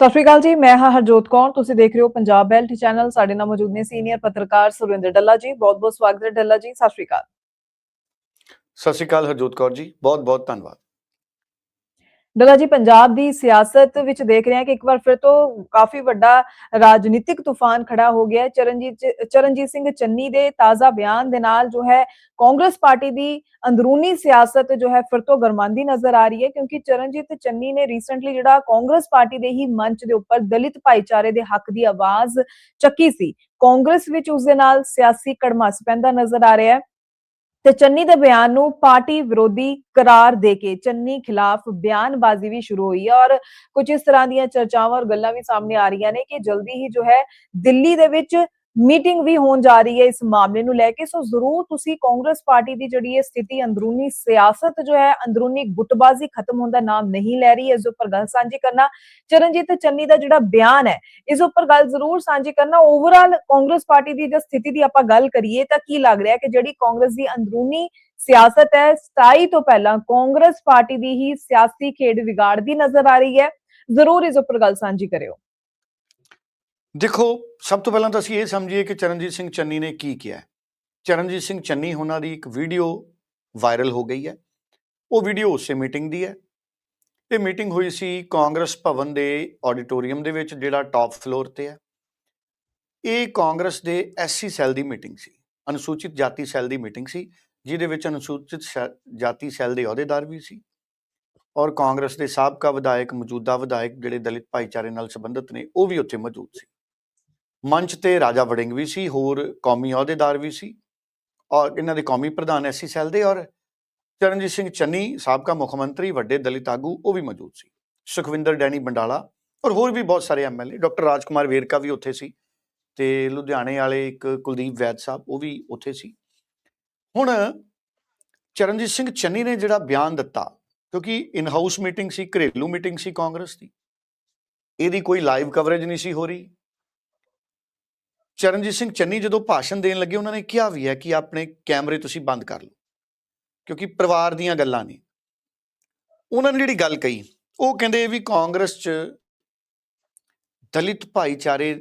ਸਤਿ ਸ਼੍ਰੀ ਅਕਾਲ ਜੀ, ਮੈਂ ਹਾਂ ਹਰਜੋਤ ਕੌਰ, ਤੁਸੀਂ ਦੇਖ ਰਹੇ ਹੋ ਪੰਜਾਬ ਬੈਲਟ ਚੈਨਲ ਸਾਡੇ ਨਾਲ ਮੌਜੂਦ ਨੇ ਸੀਨੀਅਰ ਪੱਤਰਕਾਰ ਸੁਰਿੰਦਰ ਡੱਲਾ ਜੀ ਬਹੁਤ ਬਹੁਤ ਸਵਾਗਤ ਹੈ ਡੱਲਾ ਜੀ, ਸਤਿ ਸ਼੍ਰੀ ਅਕਾਲ। ਸਤਿ ਸ਼੍ਰੀ ਅਕਾਲ ਹਰਜੋਤ ਕੌਰ ਜੀ ਬਹੁਤ ਬਹੁਤ ਧੰਨਵਾਦ। ਡੱਲਾ ਜੀ, ਪੰਜਾਬ ਦੀ ਸਿਆਸਤ ਵਿੱਚ ਦੇਖ ਰਹੇ ਹਾਂ ਕਿ ਇੱਕ ਵਾਰ ਫਿਰ ਤੋਂ ਕਾਫੀ ਵੱਡਾ ਰਾਜਨੀਤਿਕ ਤੂਫਾਨ ਖੜਾ ਹੋ ਗਿਆ ਹੈ। ਚਰਨਜੀਤ ਚਰਨਜੀਤ ਸਿੰਘ ਚੰਨੀ ਦੇ ਤਾਜ਼ਾ ਬਿਆਨ ਦੇ ਨਾਲ ਜੋ ਹੈ ਕਾਂਗਰਸ ਪਾਰਟੀ ਦੀ ਅੰਦਰੂਨੀ ਸਿਆਸਤ ਜੋ ਹੈ ਫਿਰ ਤੋਂ ਗਰਮਾਂਦੀ ਨਜ਼ਰ ਆ ਰਹੀ ਹੈ ਕਿਉਂਕਿ ਚਰਨਜੀਤ ਚੰਨੀ ਨੇ ਰੀਸੈਂਟਲੀ ਜਿਹੜਾ ਕਾਂਗਰਸ ਪਾਰਟੀ ਦੇ ਹੀ ਮੰਚ ਦੇ ਉੱਪਰ ਦਲਿਤ ਭਾਈਚਾਰੇ ਦੇ ਹੱਕ ਦੀ ਆਵਾਜ਼ ਚੱਕੀ ਸੀ। ਕਾਂਗਰਸ ਵਿੱਚ ਉਸ ਦੇ ਨਾਲ ਸਿਆਸੀ ਕੜਮਾਸ ਪੈਂਦਾ ਨਜ਼ਰ ਆ ਰਿਹਾ ਹੈ। ਤੇ ਚੰਨੀ ਦੇ ਬਿਆਨ ਨੂੰ ਪਾਰਟੀ ਵਿਰੋਧੀ ਕਰਾਰ ਦੇ ਕੇ ਚੰਨੀ ਖਿਲਾਫ ਬਿਆਨਬਾਜ਼ੀ ਵੀ ਸ਼ੁਰੂ ਹੋਈ ਹੈ ਔਰ ਕੁਝ ਇਸ ਤਰ੍ਹਾਂ ਦੀਆਂ ਚਰਚਾਵਾਂ ਔਰ ਗੱਲਾਂ ਵੀ ਸਾਹਮਣੇ ਆ ਰਹੀਆਂ ਨੇ ਕਿ ਜਲਦੀ ਹੀ ਜੋ ਹੈ ਦਿੱਲੀ ਦੇ ਵਿੱਚ ਮੀਟਿੰਗ ਵੀ ਹੋਣ ਜਾ ਰਹੀ ਹੈ ਇਸ ਮਾਮਲੇ ਨੂੰ ਲੈ ਕੇ, ਸੋ ਜ਼ਰੂਰ ਤੁਸੀਂ ਕਾਂਗਰਸ ਪਾਰਟੀ ਦੀ ਜਿਹੜੀ ਇਹ ਸਥਿਤੀ, ਅੰਦਰੂਨੀ ਸਿਆਸਤ ਜੋ ਹੈ, ਅੰਦਰੂਨੀ ਗੁੱਟਬਾਜ਼ੀ ਖਤਮ ਹੋਣ ਦਾ ਨਾਮ ਨਹੀਂ ਲੈ ਰਹੀ ਹੈ ਇਸ ਉੱਪਰ ਗੱਲ ਸਾਂਝੀ ਕਰਨਾ। ਚਰਨਜੀਤ ਚੰਨੀ ਦਾ ਜਿਹੜਾ ਬਿਆਨ ਹੈ, ਇਸ ਉੱਪਰ ਗੱਲ ਜ਼ਰੂਰ ਸਾਂਝੀ ਕਰਨਾ। ਓਵਰਆਲ ਕਾਂਗਰਸ ਪਾਰਟੀ ਦੀ ਜੇ ਸਥਿਤੀ ਦੀ ਆਪਾਂ ਗੱਲ ਕਰੀਏ, ਤਾਂ ਕੀ ਲੱਗ ਰਿਹਾ ਕਿ ਜਿਹੜੀ ਕਾਂਗਰਸ ਦੀ ਅੰਦਰੂਨੀ ਸਿਆਸਤ ਹੈ 27 ਤੋਂ ਪਹਿਲਾਂ ਕਾਂਗਰਸ ਪਾਰਟੀ ਦੀ ਹੀ ਸਿਆਸੀ ਖੇਡ ਵਿਗਾੜਦੀ ਨਜ਼ਰ ਆ ਰਹੀ ਹੈ। ਜ਼ਰੂਰ ਇਸ ਉੱਪਰ ਗੱਲ ਸਾਂਝੀ ਕਰਿਓ। ਦੇਖੋ, ਸਭ ਤੋਂ ਪਹਿਲਾਂ ਤਾਂ ਅਸੀਂ ਇਹ ਸਮਝੀਏ ਕਿ ਚਰਨਜੀਤ ਸਿੰਘ ਚੰਨੀ ਨੇ ਕੀ ਕੀਤਾ ਚਰਨਜੀਤ ਸਿੰਘ ਚੰਨੀ ਉਹਨਾਂ ਦੀ ਇੱਕ ਵੀਡੀਓ ਵਾਇਰਲ ਹੋ ਗਈ ਹੈ। ਉਹ ਵੀਡੀਓ ਉਸੇ ਮੀਟਿੰਗ ਦੀ ਹੈ। ਇਹ ਮੀਟਿੰਗ ਹੋਈ ਸੀ ਕਾਂਗਰਸ ਭਵਨ ਦੇ ਆਡੀਟੋਰੀਅਮ ਦੇ ਵਿੱਚ, ਜਿਹੜਾ ਟਾਪ ਫਲੋਰ ਤੇ ਹੈ। ਇਹ ਕਾਂਗਰਸ ਦੇ ਐਸਸੀ ਸੈੱਲ ਦੀ ਮੀਟਿੰਗ ਸੀ। ਅਨੁਸੂਚਿਤ ਜਾਤੀ ਸੈੱਲ ਦੀ ਮੀਟਿੰਗ ਸੀ, ਜਿਹਦੇ ਵਿੱਚ ਅਨੁਸੂਚਿਤ ਸ਼ੈ- ਜਾਤੀ ਸੈੱਲ ਦੇ ਅਹੁਦੇਦਾਰ ਵੀ ਸੀ ਔਰ ਕਾਂਗਰਸ ਦੇ ਸਾਬਕਾ ਵਿਧਾਇਕ, ਮੌਜੂਦਾ ਵਿਧਾਇਕ ਜਿਹੜੇ ਦਲਿਤ ਭਾਈਚਾਰੇ ਨਾਲ ਸੰਬੰਧਿਤ ਨੇ, ਉਹ ਵੀ ਉੱਥੇ ਮੌਜੂਦ ਸੀ। ਮੰਚ ਤੇ ਰਾਜਾ ਵੜਿੰਗ ਵੀ ਸੀ, ਹੋਰ ਕੌਮੀ ਅਹੁਦੇਦਾਰ ਵੀ ਸੀ। ਔਰ ਇਹਨਾਂ ਦੇ ਕੌਮੀ ਪ੍ਰਧਾਨ ਐਸਸੀ ਸੈੱਲ ਦੇ ਔਰ ਚਰਨਜੀਤ ਸਿੰਘ ਚੰਨੀ, ਸਾਬਕਾ ਮੁੱਖ ਮੰਤਰੀ, ਵੱਡੇ ਦਲਿਤ ਆਗੂ, ਉਹ ਵੀ ਮੌਜੂਦ ਸੀ। ਸੁਖਵਿੰਦਰ ਡੈਣੀ ਬੰਡਾਲਾ ਔਰ ਹੋਰ ਵੀ ਬਹੁਤ ਸਾਰੇ ਐਮਐਲਏ ਡਾਕਟਰ ਰਾਜਕੁਮਾਰ ਵੇਰਕਾ ਵੀ ਉੱਥੇ ਸੀ ਤੇ ਲੁਧਿਆਣੇ ਵਾਲੇ ਇੱਕ ਕੁਲਦੀਪ ਵੈਦ ਸਾਹਿਬ, ਉਹ ਵੀ ਉੱਥੇ ਸੀ। ਹੁਣ ਚਰਨਜੀਤ ਸਿੰਘ ਚੰਨੀ ਨੇ ਜਿਹੜਾ ਬਿਆਨ ਦਿੱਤਾ, ਕਿਉਂਕਿ ਇਨ ਹਾਊਸ ਮੀਟਿੰਗ ਸੀ, ਘਰੇਲੂ ਮੀਟਿੰਗ ਸੀ ਕਾਂਗਰਸ ਦੀ, ਇਹਦੀ ਕੋਈ ਲਾਈਵ ਕਵਰੇਜ ਨਹੀਂ ਸੀ ਹੋ ਰਹੀ। ਚਰਨਜੀਤ ਸਿੰਘ ਚੰਨੀ ਜਦੋਂ ਭਾਸ਼ਣ ਦੇਣ ਲੱਗੇ, ਉਹਨਾਂ ਨੇ ਕਿਹਾ ਵੀ ਹੈ ਕਿ ਆਪਣੇ ਕੈਮਰੇ ਤੁਸੀਂ ਬੰਦ ਕਰ ਲਓ, ਕਿਉਂਕਿ ਪਰਿਵਾਰ ਦੀਆਂ ਗੱਲਾਂ ਨੇ। ਉਹਨਾਂ ਨੇ ਜਿਹੜੀ ਗੱਲ ਕਹੀ, ਉਹ ਕਹਿੰਦੇ ਵੀ ਕਾਂਗਰਸ 'ਚ ਦਲਿਤ ਭਾਈਚਾਰੇ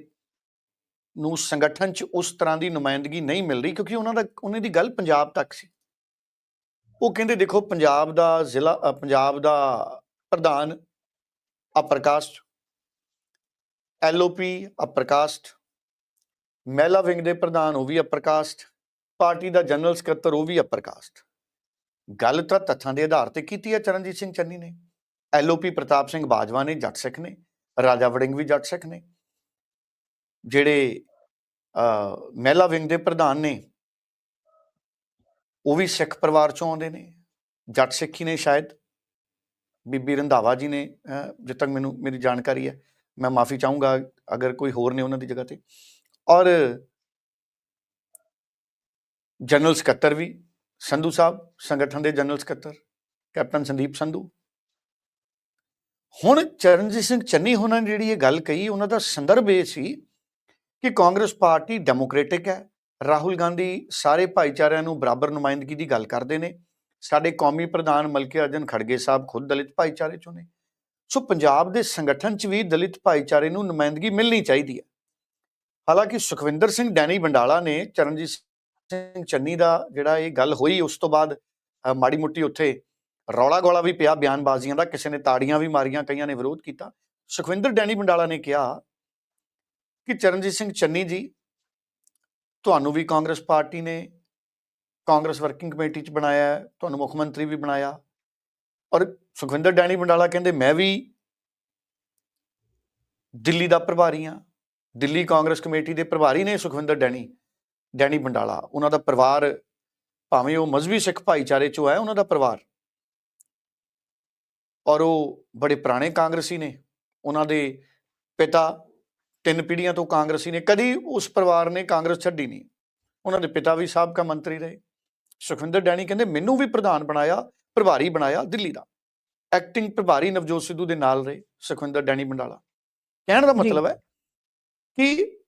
ਨੂੰ ਸੰਗਠਨ 'ਚ ਉਸ ਤਰ੍ਹਾਂ ਦੀ ਨੁਮਾਇੰਦਗੀ ਨਹੀਂ ਮਿਲ ਰਹੀ, ਕਿਉਂਕਿ ਉਹਨਾਂ ਦਾ, ਉਹਨਾਂ ਦੀ ਗੱਲ ਪੰਜਾਬ ਤੱਕ ਸੀ। ਉਹ ਕਹਿੰਦੇ ਦੇਖੋ, ਪੰਜਾਬ ਦਾ ਜ਼ਿਲ੍ਹਾ ਪੰਜਾਬ ਦਾ ਪ੍ਰਧਾਨ upper caste LOP upper caste ਮਹਿਲਾ ਵਿੰਗ ਦੇ ਪ੍ਰਧਾਨ ਉਹ ਵੀ ਅਪਰ ਕਾਸਟ ਪਾਰਟੀ ਦਾ ਜਨਰਲ ਸਕੱਤਰ ਉਹ ਵੀ ਅਪਰ ਕਾਸਟ ਗੱਲ ਤਾਂ ਤੱਥਾਂ ਦੇ ਆਧਾਰ ਤੇ ਕੀਤੀ ਹੈ ਚਰਨਜੀਤ ਸਿੰਘ ਚੰਨੀ ਨੇ। ਐਲਓਪੀ ਪ੍ਰਤਾਪ ਸਿੰਘ ਬਾਜਵਾ ਨੇ ਜੱਟ ਸਿੱਖ ਨੇ ਰਾਜਾ ਵੜਿੰਗ ਵੀ ਜੱਟ ਸਿੱਖ ਨੇ। ਜਿਹੜੇ ਅ, ਮਹਿਲਾ ਵਿੰਗ ਦੇ ਪ੍ਰਧਾਨ ਨੇ ਉਹ ਵੀ ਸਿੱਖ ਪਰਿਵਾਰ ਚੋਂ ਆਉਂਦੇ ਨੇ। ਜੱਟ ਸਿੱਖੀ ਨੇ ਸ਼ਾਇਦ। ਬੀਬੀ ਰੰਧਾਵਾ ਜੀ ਨੇ ਅ, ਜਿੱਥੇ ਤੱਕ ਮੈਨੂੰ ਮੇਰੀ ਜਾਣਕਾਰੀ ਹੈ ਮੈਂ ਮਾਫੀ ਚਾਹੂੰਗਾ ਅਗਰ ਕੋਈ ਹੋਰ ਨੇ ਉਹਨਾਂ ਦੀ ਜਗ੍ਹਾ ਤੇ। ਔਰ ਜਨਰਲ ਸਕੱਤਰ ਵੀ, ਸੰਧੂ ਸਾਹਿਬ, ਸੰਗਠਨ ਦੇ ਜਨਰਲ ਸਕੱਤਰ, ਕੈਪਟਨ ਸੰਦੀਪ ਸੰਧੂ। ਹੁਣ ਚਰਨਜੀਤ ਸਿੰਘ ਚੰਨੀ ਹੋਣਾ ਨੇ ਜਿਹੜੀ ਇਹ ਗੱਲ ਕਹੀ, ਉਹਨਾਂ ਦਾ ਸੰਦਰਭ ਇਹ ਸੀ ਕਿ ਕਾਂਗਰਸ ਪਾਰਟੀ ਡੈਮੋਕ੍ਰੈਟਿਕ ਹੈ। ਰਾਹੁਲ ਗਾਂਧੀ ਸਾਰੇ ਭਾਈਚਾਰਿਆਂ ਨੂੰ ਬਰਾਬਰ ਨੁਮਾਇੰਦਗੀ ਦੀ ਗੱਲ ਕਰਦੇ ਨੇ। ਸਾਡੇ ਕੌਮੀ ਪ੍ਰਧਾਨ ਮਲਕੇ ਅਰਜਨ ਖੜਗੇ ਸਾਹਿਬ ਖੁਦ ਦਲਿਤ ਭਾਈਚਾਰੇ ਚੋਂ ਨੇ। ਸੋ ਪੰਜਾਬ ਦੇ ਸੰਗਠਨ 'ਚ ਵੀ ਦਲਿਤ ਭਾਈਚਾਰੇ ਨੂੰ ਨੁਮਾਇੰਦਗੀ ਮਿਲਣੀ ਚਾਹੀਦੀ ਹੈ। ਹਾਲਾਂਕਿ ਸੁਖਵਿੰਦਰ ਸਿੰਘ, ਡੈਨੀ ਬੰਡਾਲਾ ਨੇ ਚਰਨਜੀਤ ਸਿੰਘ ਚੰਨੀ ਦਾ ਜਿਹੜਾ ਇਹ ਗੱਲ ਹੋਈ, ਉਸ ਤੋਂ ਬਾਅਦ ਮਾੜੀ ਮੁੱਟੀ ਉੱਥੇ ਰੌਲਾ ਗੋਲਾ ਵੀ ਪਿਆ, ਬਿਆਨਬਾਜ਼ੀਆਂ ਦਾ, ਕਿਸੇ ਨੇ ਤਾੜੀਆਂ ਵੀ ਮਾਰੀਆਂ, ਕਈਆਂ ਨੇ ਵਿਰੋਧ ਕੀਤਾ। ਸੁਖਵਿੰਦਰ, ਡੈਨੀ ਬੰਡਾਲਾ ਨੇ ਕਿਹਾ ਕਿ ਚਰਨਜੀਤ ਸਿੰਘ ਚੰਨੀ ਜੀ, ਤੁਹਾਨੂੰ ਵੀ ਕਾਂਗਰਸ ਪਾਰਟੀ ਨੇ ਕਾਂਗਰਸ ਵਰਕਿੰਗ ਕਮੇਟੀ ਚ ਬਣਾਇਆ, ਤੁਹਾਨੂੰ ਮੁੱਖ ਮੰਤਰੀ ਵੀ ਬਣਾਇਆ। ਔਰ ਸੁਖਵਿੰਦਰ ਡੈਣੀ ਬੰਡਾਲਾ ਕਹਿੰਦੇ, ਮੈਂ ਵੀ ਦਿੱਲੀ ਦਾ ਪ੍ਰਭਾਰੀ ਹਾਂ। ਦਿੱਲੀ ਕਾਂਗਰਸ ਕਮੇਟੀ ਦੇ ਪ੍ਰਭਾਰੀ ਨੇ ਸੁਖਵਿੰਦਰ ਡੈਨੀ ਡੈਨੀ ਬੰਡਾਲਾ। ਉਹਨਾਂ ਦਾ ਪਰਿਵਾਰ ਭਾਵੇਂ ਉਹ ਮਜ਼੍ਹਬੀ ਸਿੱਖ ਭਾਈਚਾਰੇ ਚੋਂ ਹੈ ਉਹਨਾਂ ਦਾ ਪਰਿਵਾਰ। ਔਰ ਉਹ ਬੜੇ ਪੁਰਾਣੇ ਕਾਂਗਰਸੀ ਨੇ। ਉਹਨਾਂ ਦੇ ਪਿਤਾ ਤਿੰਨ ਪੀੜ੍ਹੀਆਂ ਤੋਂ ਕਾਂਗਰਸੀ ਨੇ। ਕਦੀ ਉਸ ਪਰਿਵਾਰ ਨੇ ਕਾਂਗਰਸ ਛੱਡੀ ਨਹੀਂ। ਉਹਨਾਂ ਦੇ ਪਿਤਾ ਵੀ ਸਾਬਕਾ ਮੰਤਰੀ ਰਹੇ। ਸੁਖਵਿੰਦਰ ਡੈਣੀ ਕਹਿੰਦੇ ਮੈਨੂੰ ਵੀ ਪ੍ਰਧਾਨ ਬਣਾਇਆ ਪ੍ਰਭਾਰੀ ਬਣਾਇਆ ਦਿੱਲੀ ਦਾ। ਐਕਟਿੰਗ ਪ੍ਰਭਾਰੀ ਨਵਜੋਤ ਸਿੱਧੂ ਦੇ ਨਾਲ ਰਹੇ ਸੁਖਵਿੰਦਰ ਡੈਣੀ ਬੰਡਾਲਾ। ਕਹਿਣ ਦਾ। ਮਤਲਬ ਹੈ ਕਿ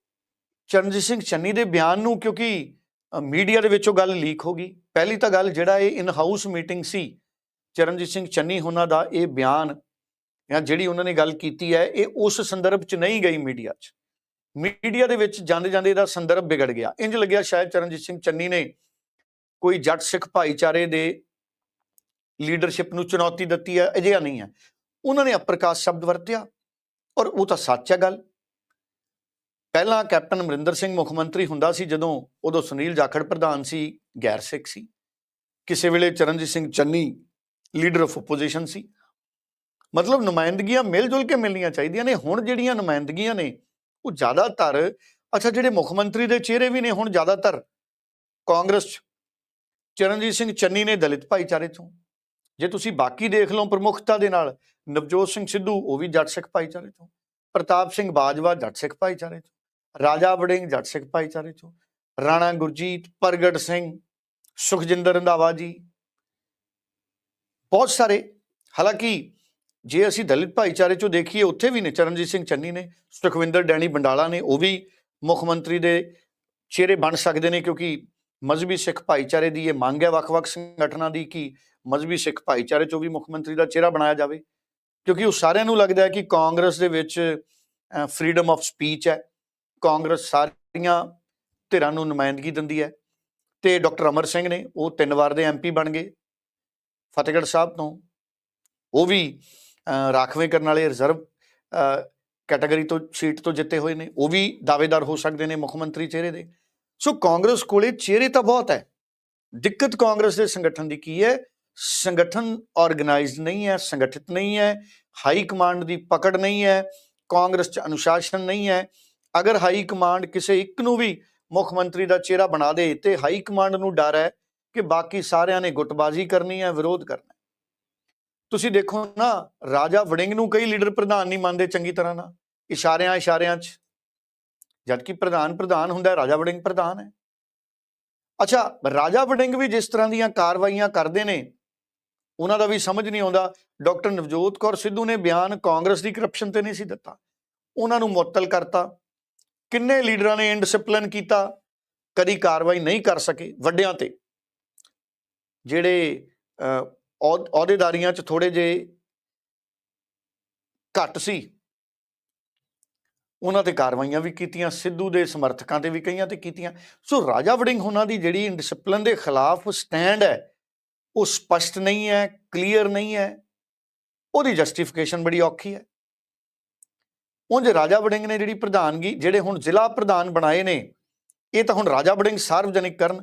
ਚਰਨਜੀਤ ਸਿੰਘ ਚੰਨੀ ਦੇ ਬਿਆਨ ਨੂੰ ਕਿਉਂਕਿ ਮੀਡੀਆ ਦੇ ਵਿੱਚੋਂ ਗੱਲ ਲੀਕ ਹੋ ਗਈ। ਪਹਿਲੀ ਤਾਂ ਗੱਲ ਜਿਹੜਾ ਇਹ ਇਨ ਹਾਊਸ ਮੀਟਿੰਗ ਸੀ, ਚਰਨਜੀਤ ਸਿੰਘ ਚੰਨੀ ਉਹਨਾਂ ਦਾ ਇਹ ਬਿਆਨ ਜਾਂ ਜਿਹੜੀ ਉਹਨਾਂ ਨੇ ਗੱਲ ਕੀਤੀ ਹੈ, ਇਹ ਉਸ ਸੰਦਰਭ 'ਚ ਨਹੀਂ ਗਈ ਮੀਡੀਆ 'ਚ। ਮੀਡੀਆ ਦੇ ਵਿੱਚ ਜਾਂਦੇ ਜਾਂਦੇ ਇਹਦਾ ਸੰਦਰਭ ਵਿਗੜ ਗਿਆ। ਇੰਜ ਲੱਗਿਆ ਸ਼ਾਇਦ ਚਰਨਜੀਤ ਸਿੰਘ ਚੰਨੀ ਨੇ ਕੋਈ ਜੱਟ ਸਿੱਖ ਭਾਈਚਾਰੇ ਦੇ ਲੀਡਰਸ਼ਿਪ ਨੂੰ ਚੁਣੌਤੀ ਦਿੱਤੀ ਹੈ, ਅਜਿਹਾ ਨਹੀਂ ਹੈ। ਉਹਨਾਂ ਨੇ ਅਪ੍ਰਕਾਸ਼ ਸ਼ਬਦ ਵਰਤਿਆ ਔਰ ਉਹ ਤਾਂ ਸੱਚ ਹੈ ਗੱਲ। ਪਹਿਲਾਂ ਕੈਪਟਨ ਅਮਰਿੰਦਰ ਸਿੰਘ ਮੁੱਖ ਮੰਤਰੀ ਹੁੰਦਾ ਸੀ ਜਦੋਂ ਉਦੋਂ ਸੁਨੀਲ ਜਾਖੜ ਪ੍ਰਧਾਨ ਸੀ, ਗੈਰ ਸਿੱਖ ਸੀ। ਕਿਸੇ ਵੇਲੇ Charanjit Singh Channi leader of opposition ਸੀ। ਮਤਲਬ ਨੁਮਾਇੰਦਗੀਆਂ ਮਿਲ ਜੁਲ ਕੇ ਮਿਲਣੀਆਂ ਚਾਹੀਦੀਆਂ ਨੇ। ਹੁਣ ਜਿਹੜੀਆਂ ਨੁਮਾਇੰਦਗੀਆਂ ਨੇ, ਉਹ ਜ਼ਿਆਦਾਤਰ, ਅੱਛਾ ਜਿਹੜੇ ਮੁੱਖ ਮੰਤਰੀ ਦੇ ਚਿਹਰੇ ਵੀ ਨੇ ਹੁਣ ਜ਼ਿਆਦਾਤਰ, ਕਾਂਗਰਸ 'ਚ। ਚਰਨਜੀਤ ਸਿੰਘ ਚੰਨੀ ਨੇ ਦਲਿਤ ਭਾਈਚਾਰੇ ਤੋਂ। ਜੇ ਤੁਸੀਂ ਬਾਕੀ ਦੇਖ ਲਓ ਪ੍ਰਮੁੱਖਤਾ ਦੇ ਨਾਲ, ਨਵਜੋਤ ਸਿੰਘ ਸਿੱਧੂ ਉਹ ਵੀ ਜੱਟ ਸਿੱਖ ਭਾਈਚਾਰੇ ਤੋਂ। ਪ੍ਰਤਾਪ ਸਿੰਘ ਬਾਜਵਾ ਜੱਟ ਸਿੱਖ ਭਾਈਚਾਰੇ ਤੋਂ। ਰਾਜਾ ਵੜਿੰਗ ਜੱਟ ਸਿੱਖ ਭਾਈਚਾਰੇ 'ਚੋਂ, ਰਾਣਾ ਗੁਰਜੀਤ, ਪ੍ਰਗਟ ਸਿੰਘ, ਸੁਖਜਿੰਦਰ ਰੰਧਾਵਾ ਜੀ। ਬਹੁਤ ਸਾਰੇ, ਹਾਲਾਂਕਿ ਜੇ ਅਸੀਂ ਦਲਿਤ ਭਾਈਚਾਰੇ ਚੋਂ ਦੇਖੀਏ, ਉੱਥੇ ਵੀ ਨੇ ਚਰਨਜੀਤ ਸਿੰਘ ਚੰਨੀ ਨੇ, ਸੁਖਵਿੰਦਰ ਡੈਣੀ ਬੰਡਾਲਾ ਨੇ, ਉਹ ਵੀ ਮੁੱਖ ਮੰਤਰੀ ਦੇ ਚਿਹਰੇ ਬਣ ਸਕਦੇ ਨੇ, ਕਿਉਂਕਿ ਮਜ਼੍ਹਬੀ ਸਿੱਖ ਭਾਈਚਾਰੇ ਦੀ ਇਹ ਮੰਗ ਹੈ ਵੱਖ-ਵੱਖ ਸੰਗਠਨਾਂ ਦੀ ਕਿ ਮਜ਼੍ਹਬੀ ਸਿੱਖ ਭਾਈਚਾਰੇ ਚੋਂ ਵੀ ਮੁੱਖ ਮੰਤਰੀ ਦਾ ਚਿਹਰਾ ਬਣਾਇਆ ਜਾਵੇ। ਕਿਉਂਕਿ ਉਹ ਸਾਰਿਆਂ ਨੂੰ ਲੱਗਦਾ ਹੈ ਕਿ ਕਾਂਗਰਸ ਦੇ ਵਿੱਚ ਫਰੀडम ਆਫ ਸਪੀਚ ਹੈ। ਕਾਂਗਰਸ ਸਾਰੀਆਂ ਧਿਰਾਂ ਨੂੰ ਨੁਮਾਇੰਦਗੀ ਦਿੰਦੀ ਹੈ ਤੇ ਡਾਕਟਰ ਅਮਰ ਸਿੰਘ ਨੇ ਉਹ ਤਿੰਨ ਵਾਰ ਦੇ ਐਮਪੀ ਬਣ ਗਏ ਫਤਿਹਗੜ੍ਹ ਸਾਹਿਬ ਤੋਂ। ਉਹ ਵੀ ਰਾਖਵੇਂ ਕਰਨ ਵਾਲੇ ਰਿਜ਼ਰਵ ਕੈਟਾਗਰੀ ਤੋਂ ਸੀਟ ਤੋਂ ਜਿੱਤੇ ਹੋਏ ਨੇ। ਉਹ ਵੀ ਦਾਅਵੇਦਾਰ ਹੋ ਸਕਦੇ ਨੇ ਮੁੱਖ ਮੰਤਰੀ ਚਿਹਰੇ ਦੇ। ਸੋ ਕਾਂਗਰਸ ਕੋਲੇ ਚਿਹਰੇ ਤਾਂ ਬਹੁਤ ਹੈ। ਦਿੱਕਤ ਕਾਂਗਰਸ ਦੇ ਸੰਗਠਨ ਦੀ ਕੀ ਹੈ? ਸੰਗਠਨ ਆਰਗੇਨਾਈਜ਼ਡ ਨਹੀਂ ਹੈ, ਸੰਗਠਿਤ ਨਹੀਂ ਹੈ ਹਾਈ ਕਮਾਂਡ ਦੀ ਪਕੜ ਨਹੀਂ ਹੈ, ਕਾਂਗਰਸ 'ਚ ਅਨੁਸ਼ਾਸਨ ਨਹੀਂ ਹੈ। ਅਗਰ ਹਾਈ ਕਮਾਂਡ ਕਿਸੇ ਇੱਕ ਨੂੰ ਵੀ ਮੁੱਖ ਮੰਤਰੀ ਦਾ ਚਿਹਰਾ ਬਣਾ ਦੇ, ਤੇ ਹਾਈ ਕਮਾਂਡ ਨੂੰ ਡਰ ਹੈ ਕਿ ਬਾਕੀ ਸਾਰਿਆਂ ਨੇ ਗੁੱਟਬਾਜ਼ੀ ਕਰਨੀ ਹੈ, ਵਿਰੋਧ ਕਰਨਾ ਤੁਸੀਂ ਦੇਖੋ ਨਾ, ਰਾਜਾ ਵੜਿੰਗ ਨੂੰ ਕਈ ਲੀਡਰ ਪ੍ਰਧਾਨ ਨਹੀਂ ਮੰਨਦੇ ਚੰਗੀ ਤਰ੍ਹਾਂ ਨਾਲ, ਇਸ਼ਾਰਿਆਂ ਇਸ਼ਾਰਿਆਂ 'ਚ। ਜਦਕਿ ਪ੍ਰਧਾਨ ਪ੍ਰਧਾਨ ਹੁੰਦਾ ਰਾਜਾ ਵੜਿੰਗ ਪ੍ਰਧਾਨ ਹੈ। ਅੱਛਾ, ਰਾਜਾ ਵੜਿੰਗ ਵੀ ਜਿਸ ਤਰ੍ਹਾਂ ਦੀਆਂ ਕਾਰਵਾਈਆਂ ਕਰਦੇ ਨੇ, ਉਹਨਾਂ ਦਾ ਵੀ ਸਮਝ ਨਹੀਂ ਆਉਂਦਾ। ਡਾਕਟਰ ਨਵਜੋਤ ਕੌਰ ਸਿੱਧੂ ਨੇ ਬਿਆਨ ਕਾਂਗਰਸ ਦੀ ਕਰਪਸ਼ਨ ਤੇ ਨਹੀਂ ਸੀ ਦਿੱਤਾ। ਉਹਨਾਂ ਨੂੰ ਮੁਅੱਤਲ ਕਰਤਾ। ਕਿੰਨੇ ਲੀਡਰਾਂ ਨੇ ਇਨਡਿਸਪਲਿਨ ਕੀਤਾ? ਕਦੀ ਕਾਰਵਾਈ ਨਹੀਂ ਕਰ ਸਕੇ ਵੱਡਿਆਂ ਤੇ। ਜਿਹੜੇ ਅਹ, ਅਹੁਦੇਦਾਰੀਆਂ 'ਚ ਥੋੜੇ ਜੇ ਘੱਟ ਸੀ ਉਹਨਾਂ ਤੇ ਕਾਰਵਾਈਆਂ ਵੀ ਕੀਤੀਆਂ ਸਿੱਧੂ ਦੇ ਸਮਰਥਕਾਂ ਤੇ ਵੀ ਕਈਆਂ ਤੇ ਕੀਤੀਆਂ। ਸੋ ਰਾਜਾ ਵੜਿੰਗ ਉਹਨਾਂ ਦੀ ਜਿਹੜੀ ਇਨਡਿਸਪਲਿਨ ਦੇ ਖਿਲਾਫ ਸਟੈਂਡ ਹੈ ਉਹ ਸਪਸ਼ਟ ਨਹੀਂ ਹੈ ਕਲੀਅਰ ਨਹੀਂ ਹੈ ਉਹਦੀ ਜਸਟੀਫਿਕੇਸ਼ਨ ਬੜੀ ਔਖੀ ਹੈ। ਉਂਝ ਰਾਜਾ ਵੜਿੰਗ ਨੇ ਜਿਹੜੀ ਪ੍ਰਧਾਨਗੀ ਜਿਹੜੇ ਹੁਣ ਜ਼ਿਲ੍ਹਾ ਪ੍ਰਧਾਨ ਬਣਾਏ ਨੇ ਇਹ ਤਾਂ ਹੁਣ ਰਾਜਾ ਵੜਿੰਗ ਸਾਰਵਜਨਿਕ ਕਰਨ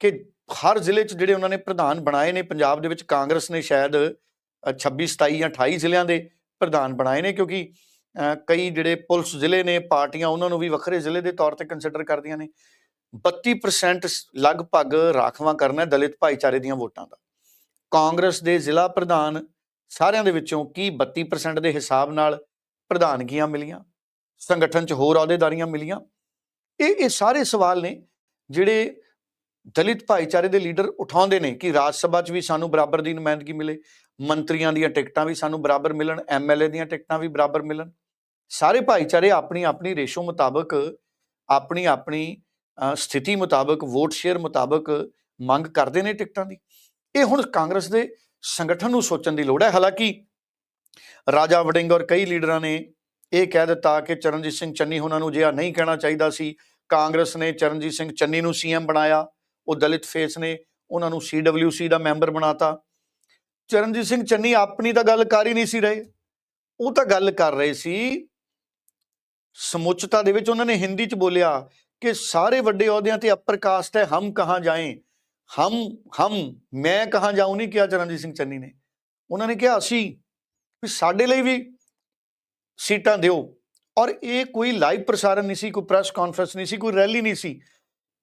ਕਿ ਹਰ ਜ਼ਿਲ੍ਹੇ 'ਚ ਜਿਹੜੇ ਉਹਨਾਂ ਨੇ ਪ੍ਰਧਾਨ ਬਣਾਏ ਨੇ ਪੰਜਾਬ ਦੇ ਵਿੱਚ ਕਾਂਗਰਸ ਨੇ ਸ਼ਾਇਦ ਅ, 26 27 ਜਾਂ 28 ਜ਼ਿਲ੍ਹਿਆਂ ਦੇ ਪ੍ਰਧਾਨ ਬਣਾਏ ਨੇ ਕਿਉਂਕਿ ਕਈ ਜਿਹੜੇ ਪੁਲਿਸ ਜ਼ਿਲ੍ਹੇ ਨੇ ਪਾਰਟੀਆਂ ਉਹਨਾਂ ਨੂੰ ਵੀ ਵੱਖਰੇ ਜ਼ਿਲ੍ਹੇ ਦੇ ਤੌਰ ਤੇ ਕੰਸੀਡਰ ਕਰਦੀਆਂ ਨੇ। 32% ਲਗਭਗ ਰਾਖਵਾਂ ਕਰਨਾ ਦਲਿਤ ਭਾਈਚਾਰੇ ਦੀਆਂ ਵੋਟਾਂ ਦਾ। ਕਾਂਗਰਸ ਦੇ ਜ਼ਿਲ੍ਹਾ ਪ੍ਰਧਾਨ ਸਾਰਿਆਂ ਦੇ ਵਿੱਚੋਂ ਕੀ 32% ਦੇ ਹਿਸਾਬ ਨਾਲ ਪ੍ਰਧਾਨਗੀਆਂ ਮਿਲੀਆਂ, ਸੰਗਠਨ 'ਚ ਹੋਰ ਅਹੁਦੇਦਾਰੀਆਂ ਮਿਲੀਆਂ। ਇਹ ਇਹ ਸਾਰੇ ਸਵਾਲ ਨੇ ਜਿਹੜੇ ਦਲਿਤ ਭਾਈਚਾਰੇ ਦੇ ਲੀਡਰ ਉਠਾਉਂਦੇ ਨੇ ਕਿ ਰਾਜ ਸਭਾ 'ਚ ਵੀ ਸਾਨੂੰ ਬਰਾਬਰ ਦੀ ਨੁਮਾਇੰਦਗੀ ਮਿਲੇ, ਮੰਤਰੀਆਂ ਦੀਆਂ ਟਿਕਟਾਂ ਵੀ ਸਾਨੂੰ ਬਰਾਬਰ ਮਿਲਣ ਐਮਐਲਏ ਦੀਆਂ ਟਿਕਟਾਂ ਵੀ ਬਰਾਬਰ ਮਿਲਣ। ਸਾਰੇ ਭਾਈਚਾਰੇ ਆਪਣੀ ਆਪਣੀ ਰੇਸ਼ੋ ਮੁਤਾਬਕ, ਆਪਣੀ ਆਪਣੀ ਸਥਿਤੀ ਮੁਤਾਬਕ, ਵੋਟ ਸ਼ੇਅਰ ਮੁਤਾਬਕ ਮੰਗ ਕਰਦੇ ਨੇ ਟਿਕਟਾਂ ਦੀ। ਇਹ ਹੁਣ ਕਾਂਗਰਸ ਦੇ ਸੰਗਠਨ ਨੂੰ ਸੋਚਣ ਦੀ ਲੋੜ ਹੈ। ਹਾਲਾਂਕਿ ਰਾਜਾ ਵੜਿੰਗ ਔਰ ਕਈ ਲੀਡਰਾਂ ਨੇ ਇਹ ਕਹਿ ਦਿੱਤਾ ਕਿ ਚਰਨਜੀਤ ਸਿੰਘ ਚੰਨੀ ਉਹਨਾਂ ਨੂੰ ਜਿਹਾ ਨਹੀਂ ਕਹਿਣਾ ਚਾਹੀਦਾ ਸੀ। ਕਾਂਗਰਸ ਨੇ ਚਰਨਜੀਤ ਸਿੰਘ ਚੰਨੀ ਨੂੰ ਸੀਐਮ ਬਣਾਇਆ। ਉਹ ਦਲਿਤ ਫੇਸ ਨੇ, ਉਹਨਾਂ ਨੂੰ ਸੀਡਬਲਯੂਸੀ ਦਾ ਮੈਂਬਰ ਬਣਾਤਾ। ਚਰਨਜੀਤ ਸਿੰਘ ਚੰਨੀ ਆਪਣੀ ਤਾਂ ਗੱਲ ਕਰ ਹੀ ਨਹੀਂ ਸੀ ਰਹੇ। ਉਹ ਤਾਂ ਗੱਲ ਕਰ ਰਹੇ ਸੀ, ਸਮੁੱਚਤਾ ਦੇ ਵਿੱਚ ਉਹਨਾਂ ਨੇ ਹਿੰਦੀ ਚ ਬੋਲਿਆ ਕਿ ਸਾਰੇ ਵੱਡੇ ਅਹੁਦਿਆਂ ਤੇ ਅਪਰ ਕਾਸਟ ਹੈ, ਹਮ ਕਹਾਂ ਜਾਏ? ਹਮ ਹਮ, ਮੈਂ ਕਹਾਂ ਜਾਊਂ? ਨਹੀਂ ਕਿਹਾ ਚਰਨਜੀਤ ਸਿੰਘ ਚੰਨੀ ਨੇ। ਉਹਨਾਂ ਨੇ ਕਿਹਾ, ਅਸੀਂ ਵੀ ਸਾਡੇ ਲਈ ਵੀ ਸੀਟਾਂ ਦਿਓ। ਔਰ ਇਹ ਕੋਈ ਲਾਈਵ ਪ੍ਰਸਾਰਣ ਨਹੀਂ ਸੀ, ਕੋਈ ਪ੍ਰੈਸ ਕਾਨਫਰੰਸ ਨਹੀਂ ਸੀ, ਕੋਈ ਰੈਲੀ ਨਹੀਂ ਸੀ।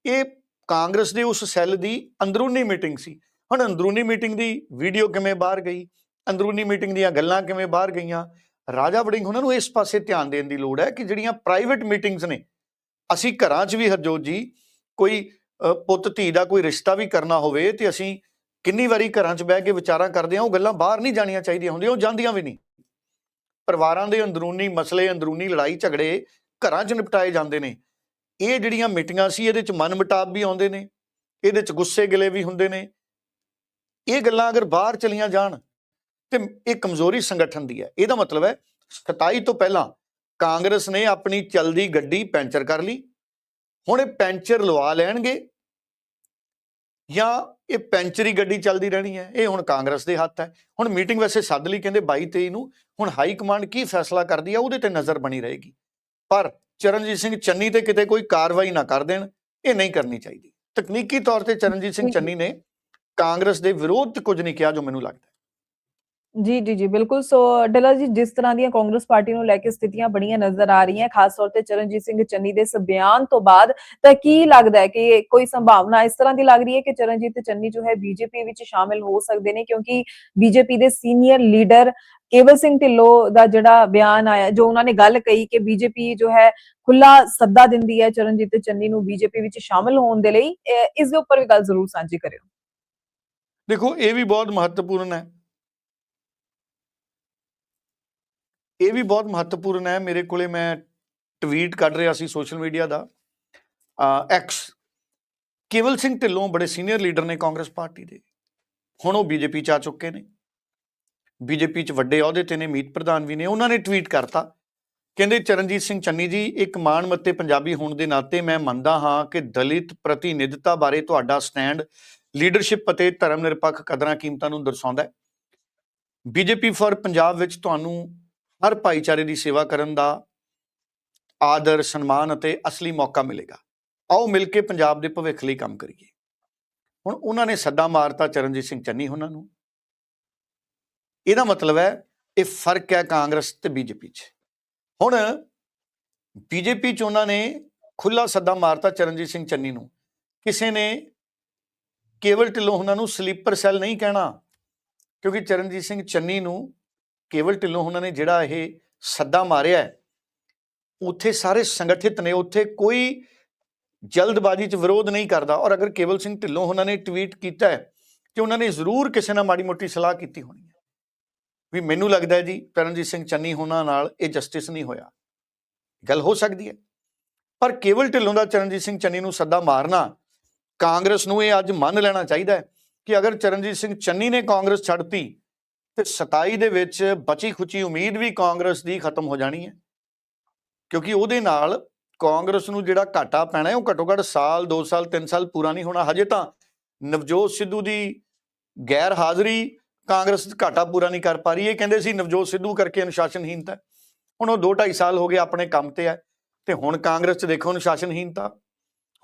ਇਹ ਕਾਂਗਰਸ ਦੇ ਉਸ ਸੈੱਲ ਦੀ ਅੰਦਰੂਨੀ ਮੀਟਿੰਗ ਸੀ। ਹੁਣ ਅੰਦਰੂਨੀ ਮੀਟਿੰਗ ਦੀ ਵੀਡੀਓ ਕਿਵੇਂ ਬਾਹਰ ਗਈ? ਅੰਦਰੂਨੀ ਮੀਟਿੰਗ ਦੀਆਂ ਗੱਲਾਂ ਕਿਵੇਂ ਬਾਹਰ ਗਈਆਂ? ਰਾਜਾ ਵੜਿੰਗ ਉਹਨਾਂ ਨੂੰ ਇਸ ਪਾਸੇ ਧਿਆਨ ਦੇਣ ਦੀ ਲੋੜ ਹੈ ਕਿ ਜਿਹੜੀਆਂ ਪ੍ਰਾਈਵੇਟ ਮੀਟਿੰਗਸ ਨੇ, ਅਸੀਂ ਘਰਾਂ 'ਚ ਵੀ ਹਰਜੋਤ ਜੀ, ਕੋਈ ਪੁੱਤ ਧੀ ਦਾ ਕੋਈ ਰਿਸ਼ਤਾ ਵੀ ਕਰਨਾ ਹੋਵੇ ਤੇ ਅਸੀਂ ਕਿੰਨੀ ਵਾਰੀ ਘਰਾਂ 'ਚ ਬਹਿ ਕੇ ਵਿਚਾਰਾਂ ਕਰਦੇ ਹਾਂ ਉਹ ਗੱਲਾਂ ਬਾਹਰ ਨਹੀਂ ਜਾਣੀਆਂ ਚਾਹੀਦੀਆਂ ਹੁੰਦੀਆਂ, ਉਹ ਜਾਂਦੀਆਂ ਵੀ ਨਹੀਂ। ਪਰਿਵਾਰਾਂ ਦੇ ਅੰਦਰੂਨੀ ਮਸਲੇ, ਅੰਦਰੂਨੀ ਲੜਾਈ ਝਗੜੇ ਘਰਾਂ 'ਚ ਨਿਪਟਾਏ ਜਾਂਦੇ ਨੇ। ਇਹ ਜਿਹੜੀਆਂ ਮੀਟਿੰਗਾਂ ਸੀ, ਇਹਦੇ 'ਚ ਮਨਮਟਾਵ ਵੀ ਆਉਂਦੇ ਨੇ, ਇਹਦੇ 'ਚ ਗੁੱਸੇ ਗਿਲੇ ਵੀ ਹੁੰਦੇ ਨੇ। ਇਹ ਗੱਲਾਂ ਅਗਰ ਬਾਹਰ ਚਲੀਆਂ ਜਾਣ ਤੇ ਇਹ ਕਮਜ਼ੋਰੀ ਸੰਗਠਨ ਦੀ ਹੈ। ਇਹਦਾ ਮਤਲਬ ਹੈ 27 ਤੋਂ ਪਹਿਲਾਂ ਕਾਂਗਰਸ ਨੇ ਆਪਣੀ ਚਲਦੀ ਗੱਡੀ ਪੈਂਚਰ ਕਰ ਲਈ। ਹੁਣ ਇਹ ਪੈਂਚਰ ਲਵਾ ਲੈਣਗੇ ਜਾਂ ਇਹ ਪੈਂਚਰੀ ਗੱਡੀ ਚੱਲਦੀ ਰਹਿਣੀ ਹੈ? ਇਹ ਹੁਣ ਕਾਂਗਰਸ ਦੇ ਹੱਥ ਹੈ। ਹੁਣ ਮੀਟਿੰਗ ਵੈਸੇ ਸੱਦ ਲਈ ਕਹਿੰਦੇ 22 23 ਨੂੰ। ਹੁਣ ਹਾਈ ਕਮਾਂਡ ਕੀ ਫੈਸਲਾ ਕਰਦੀ ਹੈ ਉਹਦੇ ਤੇ ਨਜ਼ਰ ਬਣੀ ਰਹੇਗੀ। ਪਰ ਚਰਨਜੀਤ ਸਿੰਘ ਚੰਨੀ ਤੇ ਕਿਤੇ ਕੋਈ ਕਾਰਵਾਈ ਨਾ ਕਰ ਦੇਣ ਇਹ ਨਹੀਂ ਕਰਨੀ ਚਾਹੀਦੀ। ਤਕਨੀਕੀ ਤੌਰ ਤੇ ਚਰਨਜੀਤ ਸਿੰਘ। ਚੰਨੀ ਨੇ ਕਾਂਗਰਸ ਦੇ ਵਿਰੋਧ ਕੁਝ ਨਹੀਂ ਕਿਹਾ ਜੋ ਮੈਨੂੰ ਲੱਗਦਾ। ਜੀ ਜੀ ਜੀ, ਬਿਲਕੁਲ। ਸੋ, ਡੱਲਾ ਜੀ, ਜਿਸ ਤਰ੍ਹਾਂ ਦੀਆਂ ਕਾਂਗਰਸ ਪਾਰਟੀ ਨੂੰ ਲੈ ਕੇ ਸਥਿਤੀਆਂ ਬੜੀਆਂ ਨਜ਼ਰ ਆ ਰਹੀਆਂ, ਖਾਸ ਤੌਰ ਤੇ ਚਰਨਜੀਤ ਸਿੰਘ ਚੰਨੀ ਦੇ ਇਸ ਬਿਆਨ ਤੋਂ ਬਾਅਦ, ਤਾਂ ਕੀ ਲੱਗਦਾ ਹੈ ਕਿ ਕੋਈ ਸੰਭਾਵਨਾ ਇਸ ਤਰ੍ਹਾਂ ਦੀ ਲੱਗ ਰਹੀ ਹੈ ਕਿ ਚਰਨਜੀਤ ਚੰਨੀ ਜੋ ਹੈ ਬੀਜੇਪੀ ਵਿੱਚ ਸ਼ਾਮਿਲ ਹੋ ਸਕਦੇ ਨੇ? ਕਿਉਂਕਿ ਬੀਜੇਪੀ ਦੇ ਸੀਨੀਅਰ ਲੀਡਰ ਕੇਵਲ ਸਿੰਘ ਢਿੱਲੋਂ ਦਾ ਜਿਹੜਾ ਬਿਆਨ ਆਇਆ, ਜੋ ਉਹਨਾਂ ਨੇ ਗੱਲ ਕਹੀ ਕਿ ਬੀਜੇਪੀ ਜੋ ਹੈ ਖੁੱਲਾ ਸੱਦਾ ਦਿੰਦੀ ਹੈ ਚਰਨਜੀਤ ਚੰਨੀ ਨੂੰ ਬੀਜੇਪੀ ਵਿੱਚ ਸ਼ਾਮਿਲ ਹੋਣ ਦੇ ਲਈ। ਇਸ ਦੇ ਉੱਪਰ ਵੀ ਗੱਲ ਜ਼ਰੂਰ ਸਾਂਝੀ ਕਰਿਓ। ਦੇਖੋ, ਇਹ ਵੀ ਬਹੁਤ ਮਹੱਤਵਪੂਰਨ ਹੈ। ਇਹ ਵੀ ਬਹੁਤ ਮਹੱਤਵਪੂਰਨ ਹੈ। ਮੇਰੇ ਕੋਲੇ ਮੈਂ ਟਵੀਟ ਕੱਢ ਰਿਹਾ ਸੀ ਸੋਸ਼ਲ ਮੀਡੀਆ ਦਾ। ਐਕਸ ਕੇਵਲ ਸਿੰਘ ਢਿੱਲੋਂ ਬੜੇ ਸੀਨੀਅਰ ਲੀਡਰ ਨੇ ਕਾਂਗਰਸ ਪਾਰਟੀ ਦੇ। ਹੁਣ ਉਹ ਬੀਜੇਪੀ ਚ ਆ ਚੁੱਕੇ ਨੇ। ਬੀਜੇਪੀ ਚ ਵੱਡੇ ਅਹੁਦੇ ਤੇ ਨੇ, ਮੀਤ ਪ੍ਰਧਾਨ ਵੀ ਨੇ। ਉਹਨਾਂ ਨੇ ਟਵੀਟ ਕਰਤਾ। ਕਹਿੰਦੇ, ਚਰਨਜੀਤ ਸਿੰਘ ਚੰਨੀ ਜੀ, ਇੱਕ ਮਾਣ ਮੱਤੇ ਪੰਜਾਬੀ ਹੋਣ ਦੇ ਨਾਤੇ ਮੈਂ ਮੰਨਦਾ ਹਾਂ ਕਿ ਦਲਿਤ ਪ੍ਰਤੀਨਿਧਤਾ ਬਾਰੇ ਤੁਹਾਡਾ ਸਟੈਂਡ ਲੀਡਰਸ਼ਿਪ ਅਤੇ ਧਰਮ ਨਿਰਪੱਖ ਕਦਰਾਂ ਕੀਮਤਾਂ ਨੂੰ ਦਰਸਾਉਂਦਾ ਹੈ। ਬੀਜੇਪੀ ਫॉर ਪੰਜਾਬ ਵਿੱਚ ਤੁਹਾਨੂੰ ਹਰ ਭਾਈਚਾਰੇ ਦੀ ਸੇਵਾ ਕਰਨ ਦਾ ਆਦਰ, ਸਨਮਾਨ ਅਤੇ ਅਸਲੀ ਮੌਕਾ ਮਿਲੇਗਾ। ਆਓ ਮਿਲ ਕੇ ਪੰਜਾਬ ਦੇ ਭਵਿੱਖ ਲਈ ਕੰਮ ਕਰੀਏ। ਹੁਣ ਉਹਨਾਂ ਨੇ ਸੱਦਾ ਮਾਰਤਾ ਚਰਨਜੀਤ ਸਿੰਘ ਚੰਨੀ ਉਹਨਾਂ ਨੂੰ। ਇਹਦਾ ਮਤਲਬ ਹੈ, ਇਹ ਫ਼ਰਕ ਹੈ ਕਾਂਗਰਸ ਤੇ ਬੀਜੇਪੀ 'ਚ। ਹੁਣ ਬੀਜੇਪੀ 'ਚ ਉਹਨਾਂ ਨੇ ਖੁੱਲਾ ਸੱਦਾ ਮਾਰਤਾ ਚਰਨਜੀਤ ਸਿੰਘ ਚੰਨੀ ਨੂੰ। ਕਿਸੇ ਨੇ ਕੇਵਲ ਢਿੱਲੋਂ ਉਹਨਾਂ ਨੂੰ ਸਲੀਪਰ ਸੈੱਲ ਨਹੀਂ ਕਹਿਣਾ, ਕਿਉਂਕਿ ਚਰਨਜੀਤ ਸਿੰਘ ਚੰਨੀ ਨੂੰ ਕੇਵਲ ਢਿੱਲੋਂ ਉਹਨਾਂ ਨੇ ਜਿਹੜਾ ਇਹ ਸੱਦਾ ਮਾਰਿਆ ਹੈ, ਉੱਥੇ ਸਾਰੇ ਸੰਗਠਿਤ ਨੇ, ਉੱਥੇ ਕੋਈ ਜਲਦਬਾਜ਼ੀ 'ਚ ਵਿਰੋਧ ਨਹੀਂ ਕਰਦਾ। ਔਰ ਅਗਰ ਕੇਵਲ ਸਿੰਘ ਢਿੱਲੋਂ ਉਹਨਾਂ ਨੇ ਟਵੀਟ ਕੀਤਾ ਹੈ ਕਿ ਉਹਨਾਂ ਨੇ ਜ਼ਰੂਰ ਕਿਸੇ ਨਾਲ ਮਾੜੀ ਮੋਟੀ ਸਲਾਹ ਕੀਤੀ ਹੋਣੀ ਹੈ। ਵੀ ਮੈਨੂੰ ਲੱਗਦਾ ਜੀ ਚਰਨਜੀਤ ਸਿੰਘ ਚੰਨੀ ਹੋਣਾ ਨਾਲ ਇਹ ਜਸਟਿਸ ਨਹੀਂ ਹੋਇਆ। ਗੱਲ ਹੋ ਸਕਦੀ ਹੈ। ਪਰ ਕੇਵਲ ਢਿੱਲੋਂ ਦਾ ਚਰਨਜੀਤ ਸਿੰਘ ਚੰਨੀ ਨੂੰ ਸੱਦਾ ਮਾਰਨਾ, ਕਾਂਗਰਸ ਨੂੰ ਇਹ ਅੱਜ ਮੰਨ ਲੈਣਾ ਚਾਹੀਦਾ ਹੈ ਕਿ ਅਗਰ ਚਰਨਜੀਤ ਸਿੰਘ ਚੰਨੀ ਨੇ ਕਾਂਗਰਸ ਛੱਡਤੀ ਤੇ 27 ਦੇ ਵਿੱਚ ਬਚੀ ਖੁਚੀ ਉਮੀਦ ਵੀ ਕਾਂਗਰਸ ਦੀ ਖਤਮ ਹੋ ਜਾਣੀ ਹੈ। ਕਿਉਂਕਿ ਉਹਦੇ ਨਾਲ ਕਾਂਗਰਸ ਨੂੰ ਜਿਹੜਾ ਘਾਟਾ ਪੈਣਾ ਹੈ, ਉਹ ਘੱਟੋ ਘੱਟ ਸਾਲ 2 ਸਾਲ 3 ਸਾਲ ਪੂਰਾ ਨਹੀਂ ਹੋਣਾ। ਹਜੇ ਤਾਂ ਨਵਜੋਤ ਸਿੱਧੂ ਦੀ ਗੈਰ ਹਾਜ਼ਰੀ ਕਾਂਗਰਸ ਘਾਟਾ ਪੂਰਾ ਨਹੀਂ ਕਰ ਪਾ ਰਹੀ। ਇਹ ਕਹਿੰਦੇ ਸੀ ਨਵਜੋਤ ਸਿੱਧੂ ਕਰਕੇ ਅਨੁਸ਼ਾਸਨਹੀਨਤਾ ਹੁਣ ਉਹ 2 2.5 ਸਾਲ ਹੋ ਗਏ ਆਪਣੇ ਕੰਮ ਤੇ ਹੈ। ਤੇ ਹੁਣ ਕਾਂਗਰਸ 'ਚ ਦੇਖੋ ਅਨੁਸ਼ਾਸਨਹੀਨਤਾ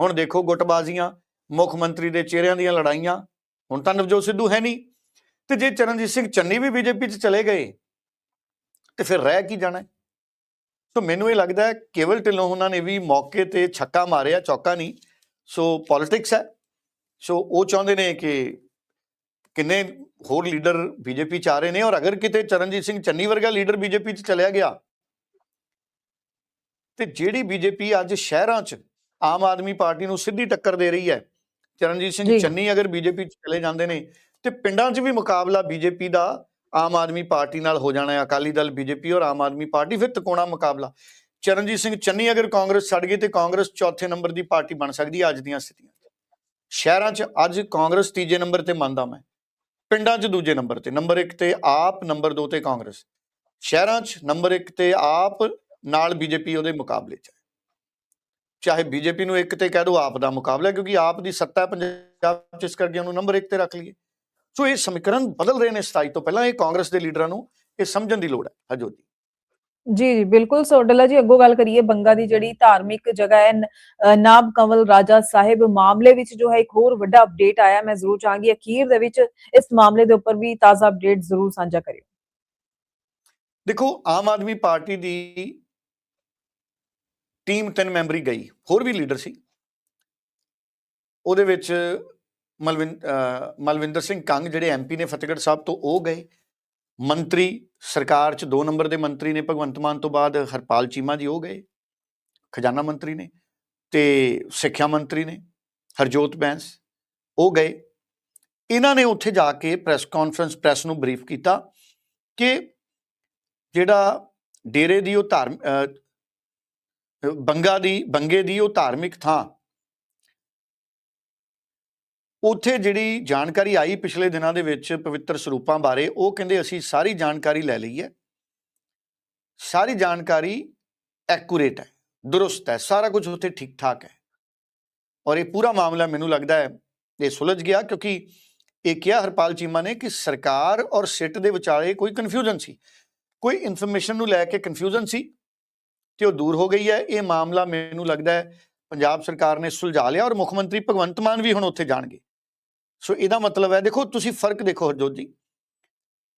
ਹੁਣ ਦੇਖੋ ਗੁੱਟਬਾਜ਼ੀਆਂ, ਮੁੱਖ ਮੰਤਰੀ ਦੇ ਚਿਹਰਿਆਂ ਦੀਆਂ ਲੜਾਈਆਂ। ਹੁਣ ਤਾਂ ਨਵਜੋਤ ਸਿੱਧੂ ਹੈ ਨਹੀਂ। ਤੇ ਜੇ ਚਰਨਜੀਤ ਸਿੰਘ ਚੰਨੀ ਵੀ ਬੀਜੇਪੀ 'ਚ ਚਲੇ ਗਏ ਤੇ ਫਿਰ ਰਹਿ ਕੀ ਜਾਣਾ? ਸੋ ਮੈਨੂੰ ਇਹ ਲੱਗਦਾ ਹੈ ਕੇਵਲ ਢਿੱਲੋਂ ਉਹਨਾਂ ਨੇ ਵੀ ਮੌਕੇ ਤੇ ਛੱਕਾ ਮਾਰਿਆ ਚੌਕਾ ਨਹੀਂ ਸੋ ਪੋਲਿਟਿਕਸ ਹੈ ਸੋ ਉਹ ਚਾਹੁੰਦੇ ਨੇ ਕਿ ਕਿੰਨੇ ਹੋਰ ਲੀਡਰ ਬੀਜੇਪੀ ਚ ਆ ਰਹੇ ਨੇ ਔਰ ਅਗਰ ਕਿਤੇ ਚਰਨਜੀਤ ਸਿੰਘ ਚੰਨੀ ਵਰਗਾ ਲੀਡਰ ਬੀਜੇਪੀ ਚ ਚਲਿਆ ਗਿਆ ਤੇ ਜਿਹੜੀ ਬੀਜੇਪੀ ਅੱਜ ਸ਼ਹਿਰਾਂ ਚ ਆਮ ਆਦਮੀ ਪਾਰਟੀ ਨੂੰ ਸਿੱਧੀ ਟੱਕਰ ਦੇ ਰਹੀ ਹੈ ਚਰਨਜੀਤ ਸਿੰਘ। ਚੰਨੀ ਅਗਰ ਬੀਜੇਪੀ ਚ ਚਲੇ ਜਾਂਦੇ ਨੇ ਤੇ ਪਿੰਡਾਂ 'ਚ ਵੀ ਮੁਕਾਬਲਾ ਬੀਜੇਪੀ ਦਾ ਆਮ ਆਦਮੀ ਪਾਰਟੀ ਨਾਲ ਹੋ ਜਾਣਾ ਹੈ, ਅਕਾਲੀ ਦਲ, ਬੀਜੇਪੀ ਔਰ ਆਮ ਆਦਮੀ ਪਾਰਟੀ, ਫਿਰ ਤਕੋਣਾ ਮੁਕਾਬਲਾ। ਚਰਨਜੀਤ ਸਿੰਘ ਚੰਨੀ ਅਗਰ ਕਾਂਗਰਸ ਛੱਡ ਗਈ ਤੇ ਕਾਂਗਰਸ ਚੌਥੇ ਨੰਬਰ ਦੀ ਪਾਰਟੀ ਬਣ ਸਕਦੀ ਹੈ ਅੱਜ ਦੀਆਂ ਸਥਿਤੀਆਂ 'ਚ। ਸ਼ਹਿਰਾਂ 'ਚ ਅੱਜ ਕਾਂਗਰਸ ਤੀਜੇ ਨੰਬਰ ਤੇ ਮੰਨਦਾ ਮੈਂ। ਪਿੰਡਾਂ 'ਚ ਦੂਜੇ ਨੰਬਰ ਤੇ, ਨੰਬਰ 1 ਤੇ ਆਪ, ਨੰਬਰ 2 ਤੇ ਕਾਂਗਰਸ। ਸ਼ਹਿਰਾਂ 'ਚ ਨੰਬਰ 1 ਤੇ ਆਪ, ਨਾਲ ਬੀਜੇਪੀ ਉਹਦੇ ਮੁਕਾਬਲੇ 'ਚ ਹੈ। ਚਾਹੇ ਬੀਜੇਪੀ ਨੂੰ ਇੱਕ ਤੇ ਕਹਿ ਦੋ ਆਪ ਦਾ ਮੁਕਾਬਲਾ, ਕਿਉਂਕਿ ਆਪ ਦੀ ਸੱਤਾ ਪੰਜਾਬ 'ਚ, ਇਸ ਕਰਕੇ ਉਹਨੂੰ ਨੰਬਰ 1 ਤੇ ਰੱਖ ਲਈਏ। ਸੋ ਇਹ ਸਮੀਕਰਨ ਬਦਲ ਰਹੇ ਨੇ 27 ਤੋਂ ਪਹਿਲਾਂ ਇਹ ਕਾਂਗਰਸ ਦੇ ਲੀਡਰਾਂ ਨੂੰ ਇਹ ਸਮਝਣ ਦੀ ਲੋੜ ਹੈ। ਹਜੋਦੀ ਜੀ। ਜੀ ਬਿਲਕੁਲ ਸੋ ਡੱਲਾ ਜੀ ਅੱਗੋਂ ਗੱਲ ਕਰੀਏ ਬੰਗਾ ਦੀ ਜਿਹੜੀ ਧਾਰਮਿਕ ਜਗ੍ਹਾ ਹੈ ਨਾਬ ਕੰਵਲ ਰਾਜਾ ਸਾਹਿਬ ਮਾਮਲੇ ਵਿੱਚ ਜੋ ਹੈ ਇੱਕ ਹੋਰ ਵੱਡਾ ਅਪਡੇਟ ਆਇਆ ਮੈਂ ਜ਼ਰੂਰ ਚਾਹਾਂਗੀ ਅਖੀਰ ਦੇ ਵਿੱਚ ਇਸ ਮਾਮਲੇ ਦੇ ਉੱਪਰ ਵੀ ਤਾਜ਼ਾ ਅਪਡੇਟ ਜ਼ਰੂਰ ਸਾਂਝਾ ਕਰਿਓ। ਦੇਖੋ ਆਮ ਆਦਮੀ ਪਾਰਟੀ ਦੀ ਟੀਮ ਤਿੰਨ ਮੈਂਬਰੀ ਗਈ ਹੋਰ ਵੀ ਲੀਡਰ ਸੀ। ਉਹਦੇ ਵਿੱਚ ਮਲਵਿੰ ਮਲਵਿੰਦਰ ਸਿੰਘ ਕੰਗ ਜਿਹੜੇ ਐਮਪੀ ਨੇ ਫਤਿਹਗੜ੍ਹ ਸਾਹਿਬ ਤੋਂ, ਉਹ ਗਏ। ਮੰਤਰੀ ਸਰਕਾਰ 'ਚ 2 ਨੰਬਰ ਦੇ ਮੰਤਰੀ ਨੇ, ਭਗਵੰਤ ਮਾਨ ਤੋਂ ਬਾਅਦ ਹਰਪਾਲ ਚੀਮਾ ਜੀ ਉਹ ਗਏ। ਖਜ਼ਾਨਾ ਮੰਤਰੀ ਨੇ ਤੇ ਸਿੱਖਿਆ ਮੰਤਰੀ ਨੇ, ਹਰਜੋਤ ਬੈਂਸ, ਉਹ ਗਏ। ਇਹਨਾਂ ਨੇ ਉੱਥੇ ਜਾ ਕੇ ਪ੍ਰੈਸ ਕਾਨਫਰੰਸ, ਪ੍ਰੈਸ ਨੂੰ ਬਰੀਫ ਕੀਤਾ ਕਿ ਜਿਹੜਾ ਡੇਰੇ ਦੀ ਉਹ ਧਾਰਮ ਬੰਗਾ ਦੀ, ਬੰਗੇ ਦੀ ਉਹ ਧਾਰਮਿਕ ਥਾਂ ਉੱਥੇ ਜਿਹੜੀ ਜਾਣਕਾਰੀ ਆਈ ਪਿਛਲੇ ਦਿਨਾਂ ਦੇ ਵਿੱਚ ਪਵਿੱਤਰ ਸਰੂਪਾਂ ਬਾਰੇ, ਉਹ ਕਹਿੰਦੇ ਅਸੀਂ ਸਾਰੀ ਜਾਣਕਾਰੀ ਲੈ ਲਈ ਹੈ। ਸਾਰੀ ਜਾਣਕਾਰੀ ਐਕੂਰੇਟ ਹੈ, ਦਰੁਸਤ ਹੈ, ਸਾਰਾ ਕੁਝ ਉੱਥੇ ਠੀਕ ਠਾਕ ਹੈ। ਔਰ ਇਹ ਪੂਰਾ ਮਾਮਲਾ ਮੈਨੂੰ ਲੱਗਦਾ ਹੈ, ਇਹ ਸੁਲਝ ਗਿਆ ਕਿਉਂਕਿ ਇਹ ਕਿਹਾ ਹਰਪਾਲ ਚੀਮਾ ਨੇ ਕਿ ਸਰਕਾਰ ਔਰ ਸਿੱਟ ਦੇ ਵਿਚਾਲੇ ਕੋਈ ਕਨਫਿਊਜ਼ਨ ਸੀ। ਕੋਈ ਇਨਫੋਰਮੇਸ਼ਨ ਨੂੰ ਲੈ ਕੇ ਕਨਫਿਊਜ਼ਨ ਸੀ ਤੇ ਉਹ ਦੂਰ ਹੋ ਗਈ ਹੈ। ਇਹ ਮਾਮਲਾ ਮੈਨੂੰ ਲੱਗਦਾ ਹੈ, ਪੰਜਾਬ ਸਰਕਾਰ ਨੇ ਸੁਲਝਾ ਲਿਆ ਔਰ ਮੁੱਖ ਮੰਤਰੀ ਭਗਵੰਤ ਮਾਨ ਵੀ ਹੁਣ ਉੱਥੇ ਜਾਣਗੇ। ਸੋ ਇਹਦਾ ਮਤਲਬ ਹੈ, ਦੇਖੋ ਤੁਸੀਂ ਫ਼ਰਕ ਦੇਖੋ ਹਰਜੋਤ ਜੀ।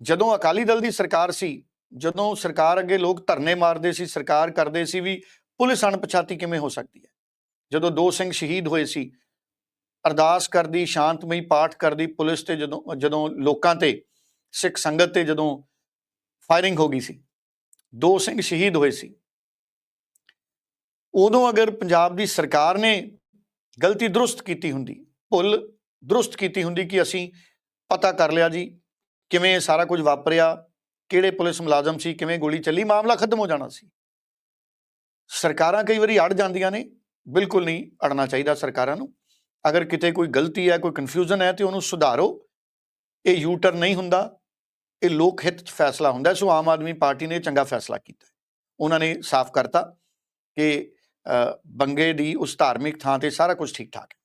ਜਦੋਂ ਅਕਾਲੀ ਦਲ ਦੀ ਸਰਕਾਰ ਸੀ, ਜਦੋਂ ਸਰਕਾਰ ਅੱਗੇ ਲੋਕ ਧਰਨੇ ਮਾਰਦੇ ਸੀ, ਸਰਕਾਰ ਕਰਦੇ ਸੀ ਵੀ ਪੁਲਿਸ ਅਣਪਛਾਤੀ ਕਿਵੇਂ ਹੋ ਸਕਦੀ ਹੈ? ਜਦੋਂ ਦੋ ਸਿੰਘ ਸ਼ਹੀਦ ਹੋਏ ਸੀ, ਅਰਦਾਸ ਕਰਦੀ, ਸ਼ਾਂਤਮਈ ਪਾਠ ਕਰਦੀ, ਪੁਲਿਸ ਤੇ ਜਦੋਂ ਜਦੋਂ ਲੋਕਾਂ ਤੇ, ਸਿੱਖ ਸੰਗਤ ਤੇ ਜਦੋਂ ਫਾਇਰਿੰਗ ਹੋ ਗਈ ਸੀ, ਦੋ ਸਿੰਘ ਸ਼ਹੀਦ ਹੋਏ ਸੀ। ਉਦੋਂ ਅਗਰ ਪੰਜਾਬ ਦੀ ਸਰਕਾਰ ਨੇ ਗਲਤੀ ਦਰੁਸਤ ਕੀਤੀ ਹੁੰਦੀ ਭੁੱਲ ਦਰੁਸਤ ਕੀਤੀ ਹੁੰਦੀ ਕਿ ਅਸੀਂ ਪਤਾ ਕਰ ਲਿਆ ਜੀ, ਕਿਵੇਂ ਸਾਰਾ ਕੁਝ ਵਾਪਰਿਆ, ਕਿਹੜੇ ਪੁਲਿਸ ਮੁਲਾਜ਼ਮ ਸੀ, ਕਿਵੇਂ ਗੋਲੀ ਚੱਲੀ, ਮਾਮਲਾ ਖਤਮ ਹੋ ਜਾਣਾ ਸੀ। ਸਰਕਾਰਾਂ ਕਈ ਵਾਰੀ ਅੜ ਜਾਂਦੀਆਂ ਨੇ, ਬਿਲਕੁਲ ਨਹੀਂ ਅੜਨਾ ਚਾਹੀਦਾ ਸਰਕਾਰਾਂ ਨੂੰ। ਅਗਰ ਕਿਤੇ ਕੋਈ ਗਲਤੀ ਹੈ, ਕੋਈ ਕਨਫਿਊਜ਼ਨ ਹੈ, ਤੇ ਉਹਨੂੰ ਸੁਧਾਰੋ। ਇਹ ਯੂ ਟਰਨ ਨਹੀਂ ਹੁੰਦਾ। ਇਹ ਲੋਕ ਹਿੱਤ 'ਚ ਫੈਸਲਾ ਹੁੰਦਾ, ਸੋ ਆਮ ਆਦਮੀ ਪਾਰਟੀ ਨੇ ਚੰਗਾ ਫੈਸਲਾ ਕੀਤਾ। ਉਹਨਾਂ ਨੇ ਸਾਫ਼ ਕਰਤਾ ਕਿ ਬੰਗੇ ਦੀ ਉਸ ਧਾਰਮਿਕ ਥਾਂ ਤੇ ਸਾਰਾ ਕੁਝ ਠੀਕ ਠਾਕ ਹੈ।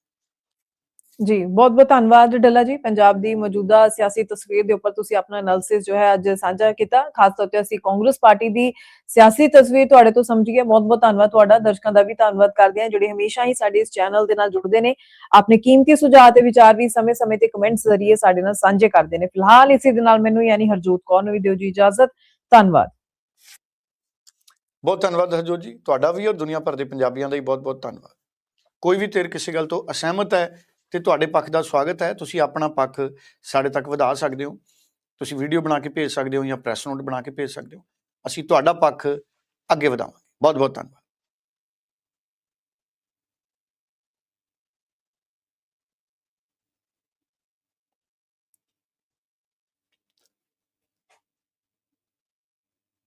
ਜੀ, ਬਹੁਤ ਬਹੁਤ ਧੰਨਵਾਦ ਡੱਲਾ ਜੀ। ਪੰਜਾਬ ਦੀ ਮੌਜੂਦਾ ਸਿਆਸੀ ਤਸਵੀਰ ਦੇ ਉੱਪਰ ਤੁਸੀਂ ਆਪਣਾ ਐਨਾਲਿਸਿਸ ਜੋ ਹੈ ਅੱਜ ਸਾਂਝਾ ਕੀਤਾ। ਖਾਸ ਤੌਰ ਤੇ ਅਸੀਂ ਕਾਂਗਰਸ ਪਾਰਟੀ ਦੀ ਸਿਆਸੀ ਤਸਵੀਰ ਤੁਹਾਡੇ ਤੋਂ ਸਮਝੀਏ। ਬਹੁਤ ਬਹੁਤ ਧੰਨਵਾਦ ਤੁਹਾਡਾ। ਦਰਸ਼ਕਾਂ ਦਾ ਵੀ ਧੰਨਵਾਦ ਕਰਦੇ ਹਾਂ, ਜਿਹੜੇ ਹਮੇਸ਼ਾ ਹੀ ਸਾਡੇ ਇਸ ਚੈਨਲ ਦੇ ਨਾਲ ਜੁੜਦੇ ਨੇ। ਆਪਣੇ ਕੀਮਤੀ ਸੁਝਾਅ ਤੇ ਵਿਚਾਰ ਵੀ ਸਮੇਂ-ਸਮੇਂ ਤੇ ਕਮੈਂਟਸ ਜ਼ਰੀਏ ਸਾਡੇ ਨਾਲ ਸਾਂਝੇ ਕਰਦੇ ਨੇ। ਫਿਲਹਾਲ ਇਸੇ ਦੇ ਨਾਲ ਮੈਨੂੰ ਯਾਨੀ ਹਰਜੋਤ ਕੌਰ ਨੂੰ ਵੀ ਦਿਓ ਜੀ ਇਜਾਜ਼ਤ। ਧੰਨਵਾਦ। ਬਹੁਤ ਧੰਨਵਾਦ ਹਰਜੋਤ ਜੀ। ਤੁਹਾਡਾ ਵੀ ਔਰ ਦੁਨੀਆ ਭਰ ਦੇ ਪੰਜਾਬੀਆਂ ਦਾ ਵੀ ਬਹੁਤ ਬਹੁਤ ਧੰਨਵਾਦ। ਕੋਈ ਵੀ ਤੇਰ ਕਿਸੇ ਗੱਲ ਤੋਂ ਅਸਹਿਮਤ ਹੈ ਤੇ ਤੁਹਾਡੇ ਪੱਖ ਦਾ ਸਵਾਗਤ ਹੈ। ਤੁਸੀਂ ਆਪਣਾ ਪੱਖ ਸਾਡੇ ਤੱਕ ਵਧਾ ਸਕਦੇ ਹੋ। ਤੁਸੀਂ ਵੀਡੀਓ ਬਣਾ ਕੇ ਭੇਜ ਸਕਦੇ ਹੋ ਜਾਂ ਪ੍ਰੈਸ ਨੋਟ ਬਣਾ ਕੇ ਭੇਜ ਸਕਦੇ ਹੋ। ਅਸੀਂ ਤੁਹਾਡਾ ਪੱਖ ਅੱਗੇ ਵਧਾਵਾਂਗੇ। ਬਹੁਤ ਬਹੁਤ ਧੰਨਵਾਦ।